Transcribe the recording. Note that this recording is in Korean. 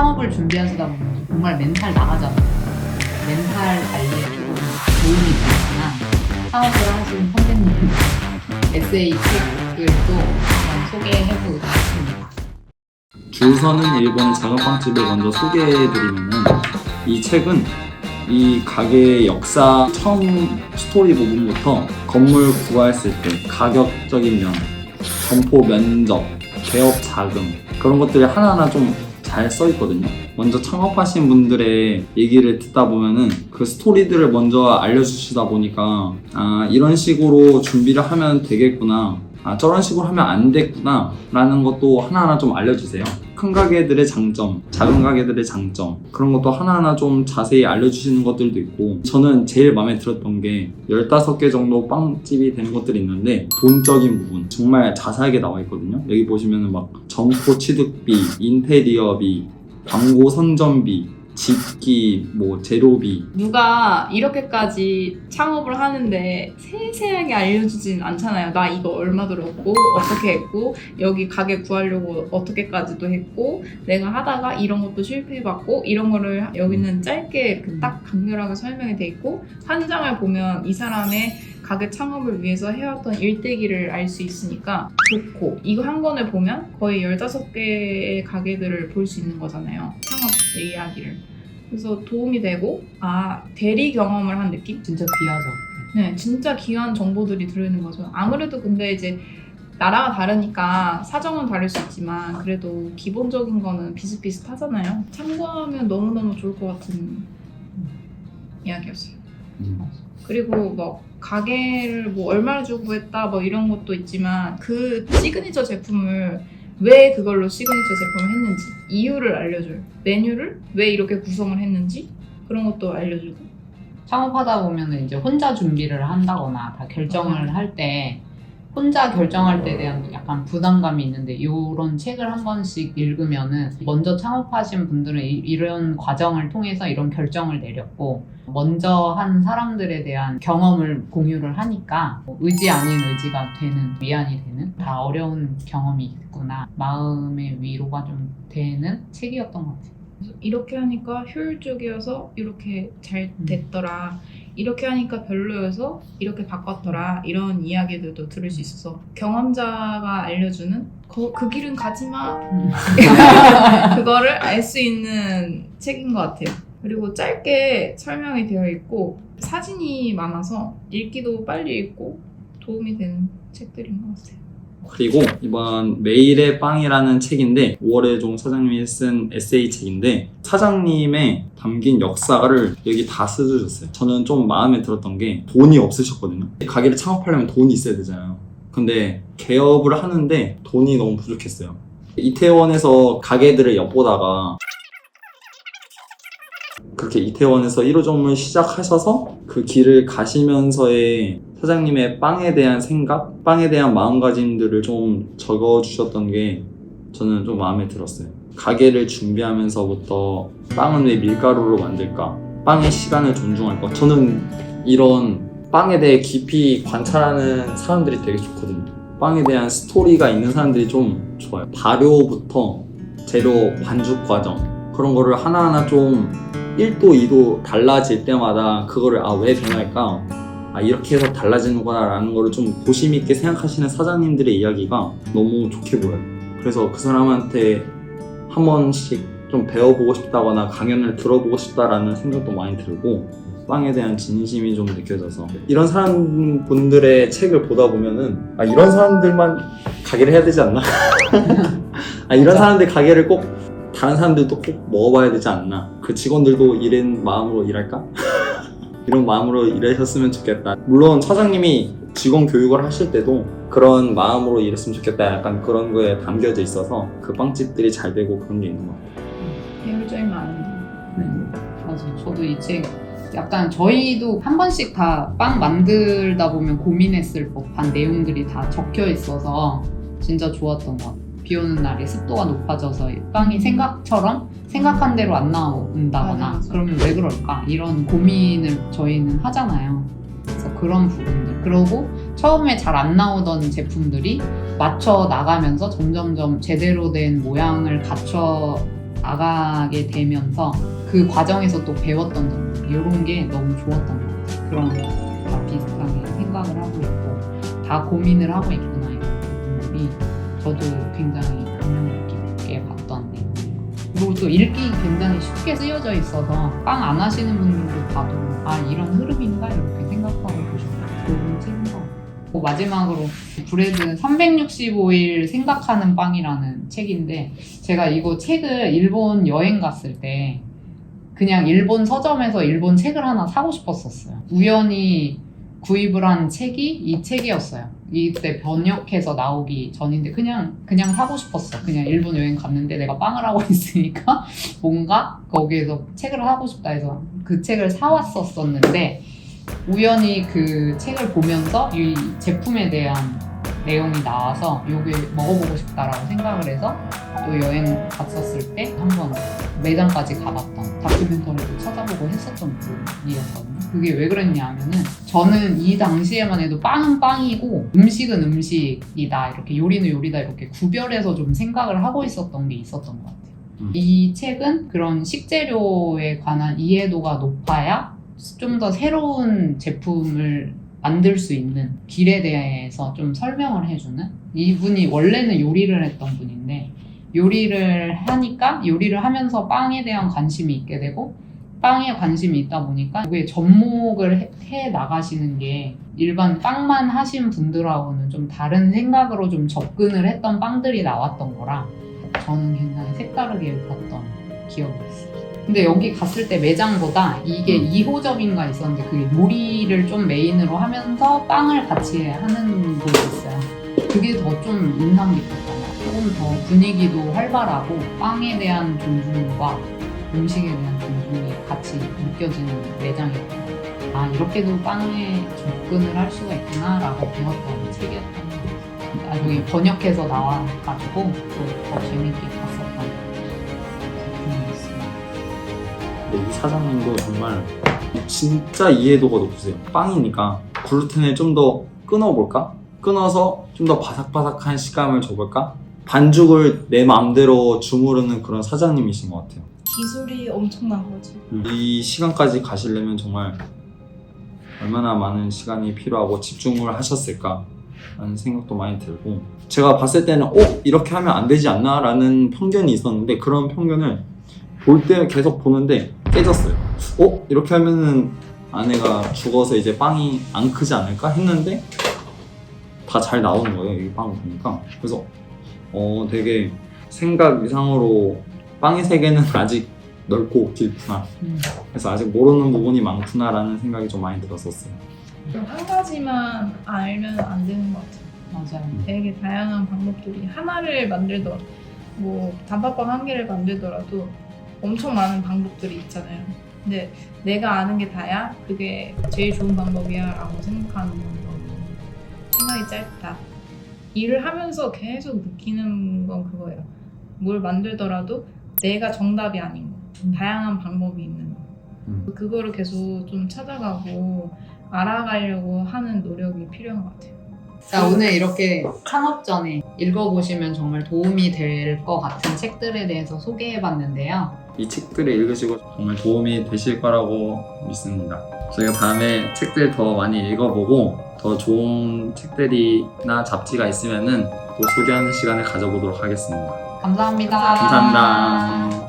창업을 준비하시다 보면 정말 멘탈 나가잖아요. 멘탈 관리에 조금 도움이 되지만 창업을 하신 선생님 에세이 책들도 한번 소개해보고 싶습니다. 주서는 일본의 작은 빵집을 먼저 소개해드리면은 이 책은 이 가게의 역사 처음 스토리 부분부터 건물 구하였을 때 가격적인 면, 점포 면적, 개업 자금 그런 것들이 하나하나 좀 잘 써 있거든요. 먼저 창업하신 분들의 얘기를 듣다 보면은 그 스토리들을 먼저 알려주시다 보니까 아 이런 식으로 준비를 하면 되겠구나. 아 저런 식으로 하면 안 됐구나 라는 것도 하나하나 좀 알려주세요. 큰 가게들의 장점 작은 가게들의 장점 그런 것도 하나하나 좀 자세히 알려주시는 것들도 있고 저는 제일 마음에 들었던 게 15개 정도 빵집이 되는 것들이 있는데 돈적인 부분 정말 자세하게 나와 있거든요. 여기 보시면은 막 점포 취득비 인테리어비 광고 선전비 집기 뭐 재료비 누가 이렇게까지 창업을 하는데 세세하게 알려주진 않잖아요. 나 이거 얼마 들었고 어떻게 했고 여기 가게 구하려고 어떻게까지도 했고 내가 하다가 이런 것도 실패해봤고 이런 거를 여기는 짧게 이렇게 딱 강렬하게 설명이 돼 있고 한 장을 보면 이 사람의 가게 창업을 위해서 해왔던 일대기를 알 수 있으니까 좋고 이거 한 권을 보면 거의 15개의 가게들을 볼 수 있는 거잖아요. 창업 이야기를. 그래서 도움이 되고 아 대리 경험을 한 느낌? 진짜 귀하죠. 네, 진짜 귀한 정보들이 들어있는 거죠. 아무래도 근데 이제 나라가 다르니까 사정은 다를 수 있지만 그래도 기본적인 거는 비슷비슷하잖아요. 참고하면 너무너무 좋을 것 같은 이야기였어요. 음. 그리고 뭐 가게를 뭐 얼마를 주고 했다 뭐 이런 것도 있지만 그 시그니처 제품을 왜 그걸로 시그니처 제품을 했는지 이유를 알려줘요. 메뉴를 왜 이렇게 구성을 했는지 그런 것도 알려주고 창업하다 보면은 이제 혼자 준비를 한다거나 다 결정을 할 때 혼자 결정할 때에 대한 약간 부담감이 있는데 이런 책을 한 번씩 읽으면은 먼저 창업하신 분들은 이- 이런 과정을 통해서 이런 결정을 내렸고 먼저 한 사람들에 대한 경험을 공유를 하니까 의지 아닌 의지가 되는 위안이 되는 다 어려운 경험이 있구나 마음의 위로가 좀 되는 책이었던 것 같아요. 이렇게 하니까 효율적이어서 이렇게 잘 됐더라. 이렇게 하니까 별로여서 이렇게 바꿨더라. 이런 이야기들도 들을 수 있어서 경험자가 알려주는 거- 그 길은 가지 마. 그거를 알 수 있는 책인 것 같아요. 그리고 짧게 설명이 되어 있고 사진이 많아서 읽기도 빨리 읽고 도움이 되는 책들인 것 같아요. 그리고 이번 매일의 빵이라는 책인데 5월의 종 사장님이 쓴 에세이 책인데 사장님의 담긴 역사를 여기 다 써주셨어요. 저는 좀 마음에 들었던 게 돈이 없으셨거든요. 가게를 창업하려면 돈이 있어야 되잖아요. 근데 개업을 하는데 돈이 너무 부족했어요. 이태원에서 가게들을 엿보다가 그렇게 이태원에서 1호점을 시작하셔서 그 길을 가시면서의 사장님의 빵에 대한 생각, 빵에 대한 마음가짐들을 좀 적어주셨던 게 저는 좀 마음에 들었어요. 가게를 준비하면서부터 빵은 왜 밀가루로 만들까? 빵의 시간을 존중할 것. 저는 이런 빵에 대해 깊이 관찰하는 사람들이 되게 좋거든요. 빵에 대한 스토리가 있는 사람들이 좀 좋아요. 발효부터 재료 반죽 과정 그런 거를 하나하나 좀 1도, 2도 달라질 때마다 그거를 아 왜 변할까? 아 이렇게 해서 달라지는구나 라는 거를 좀 고심 있게 생각하시는 사장님들의 이야기가 너무 좋게 보여요. 그래서 그 사람한테 한 번씩 좀 배워보고 싶다거나 강연을 들어보고 싶다라는 생각도 많이 들고 빵에 대한 진심이 좀 느껴져서 이런 사람 분들의 책을 보다 보면은 아 이런 사람들만 가게를 해야 되지 않나? 아 이런 사람들 가게를 꼭 다른 사람들도 꼭 먹어봐야 되지 않나? 그 직원들도 이런 마음으로 일할까? 이런 마음으로 일하셨으면 좋겠다. 물론 사장님이 직원 교육을 하실 때도 그런 마음으로 일했으면 좋겠다. 약간 그런 거에 담겨져 있어서 그 빵집들이 잘 되고 그런 게 있는 것 같아요. 배울 점이 많은데. 네, 맞아요. 저도 이책 약간 저희도 한 번씩 다 빵 만들다 보면 고민했을 법한 내용들이 다 적혀 있어서 진짜 좋았던 것 같아요. 비 오는 날에 습도가 높아져서 빵이 생각처럼 생각한 대로 안 나온다거나 맞아, 맞아. 그러면 왜 그럴까 이런 고민을 저희는 하잖아요. 그래서 그런 부분들 그리고 처음에 잘 안 나오던 제품들이 맞춰 나가면서 점점점 제대로 된 모양을 갖춰 나가게 되면서 그 과정에서 또 배웠던 점 이런 게 너무 좋았던 것 같아요. 그런 다 비슷하게 생각을 하고 있고 다 고민을 하고 있구나 이런 부분이 저도 굉장히 감명 깊게 봤던 내용이에요. 그리고 또 읽기 굉장히 쉽게 쓰여져 있어서 빵 안 하시는 분들도 봐도 아 이런 흐름인가 이렇게 생각하고 보시면 좋은 책인 것 같아요. 마지막으로 브레드 365일 생각하는 빵이라는 책인데 제가 이거 책을 일본 여행 갔을 때 그냥 일본 서점에서 일본 책을 하나 사고 싶었었어요. 우연히 구입을 한 책이 이 책이었어요. 이때 번역해서 나오기 전인데 그냥 그냥 사고 싶었어. 그냥 일본 여행 갔는데 내가 빵을 하고 있으니까 뭔가 거기에서 책을 하고 싶다 해서 그 책을 사왔었었는데 우연히 그 책을 보면서 이 제품에 대한 내용이 나와서 이게 먹어보고 싶다라고 생각을 해서 또 여행 갔었을 때 한번 매장까지 가봤던 다큐멘터리도 찾아보고 했었던 분이었거든요. 그게 왜 그랬냐면은 저는 이 당시에만 해도 빵은 빵이고 음식은 음식이다 이렇게 요리는 요리다 이렇게 구별해서 좀 생각을 하고 있었던 게 있었던 것 같아요. 음. 이 책은 그런 식재료에 관한 이해도가 높아야 좀 더 새로운 제품을 만들 수 있는 길에 대해서 좀 설명을 해주는 이분이 원래는 요리를 했던 분인데 요리를 하니까 요리를 하면서 빵에 대한 관심이 있게 되고 빵에 관심이 있다 보니까 그게 접목을 해, 해 나가시는 게 일반 빵만 하신 분들하고는 좀 다른 생각으로 좀 접근을 했던 빵들이 나왔던 거라 저는 굉장히 색다르게 봤던 기억이 있어요. 근데 여기 갔을 때 매장보다 이게 음. 2호점인가 있었는데 그게 요리를 좀 메인으로 하면서 빵을 같이 하는 곳이 있어요. 그게 더 좀 인상 깊었던. 조금 더 분위기도 활발하고 빵에 대한 존중과 음식에 대한 존중이 같이 느껴지는 매장이었고 아 이렇게도 빵에 접근을 할 수가 있구나라고 배웠던 책이었던. 나중에 번역해서 나와가지고 또더 재밌게 봤었던. 근데 이 사장님도 정말 진짜 이해도가 높으세요. 빵이니까 글루텐을 좀 더 끊어볼까? 끊어서 좀 더 바삭바삭한 식감을 줘볼까? 반죽을 내 마음대로 주무르는 그런 사장님이신 것 같아요. 기술이 엄청난 거지. 이 시간까지 가시려면 정말 얼마나 많은 시간이 필요하고 집중을 하셨을까 라는 생각도 많이 들고 제가 봤을 때는 어? 이렇게 하면 안 되지 않나? 라는 편견이 있었는데 그런 편견을 볼 때 계속 보는데 깨졌어요 어? 이렇게 하면은 아내가 죽어서 이제 빵이 안 크지 않을까? 했는데 다 잘 나오는 거예요 이 빵을 보니까 그래서 어 되게 생각 이상으로 빵의 세계는 아직 넓고 깊구나 음. 그래서 아직 모르는 부분이 많구나라는 생각이 좀 많이 들었었어요. 한 가지만 알면 안 되는 것 같아. 맞아요. 되게 다양한 방법들이 하나를 만들더 뭐 단팥빵 한 개를 만들더라도 엄청 많은 방법들이 있잖아요. 근데 내가 아는 게 다야 그게 제일 좋은 방법이야 라고 생각하는 건 생각이 짧다. 일을 하면서 계속 느끼는 건 그거예요. 뭘 만들더라도 내가 정답이 아닌 거. 다양한 방법이 있는 거. 음. 그거를 계속 좀 찾아가고 알아가려고 하는 노력이 필요한 것 같아요. 자, 오늘 이렇게 창업 전에 읽어보시면 정말 도움이 될 것 같은 책들에 대해서 소개해 봤는데요. 이 책들을 읽으시고 정말 도움이 되실 거라고 믿습니다. 저희가 다음에 책들 더 많이 읽어보고 더 좋은 책들이나 잡지가 있으면은 또 소개하는 시간을 가져보도록 하겠습니다. 감사합니다. 감사합니다.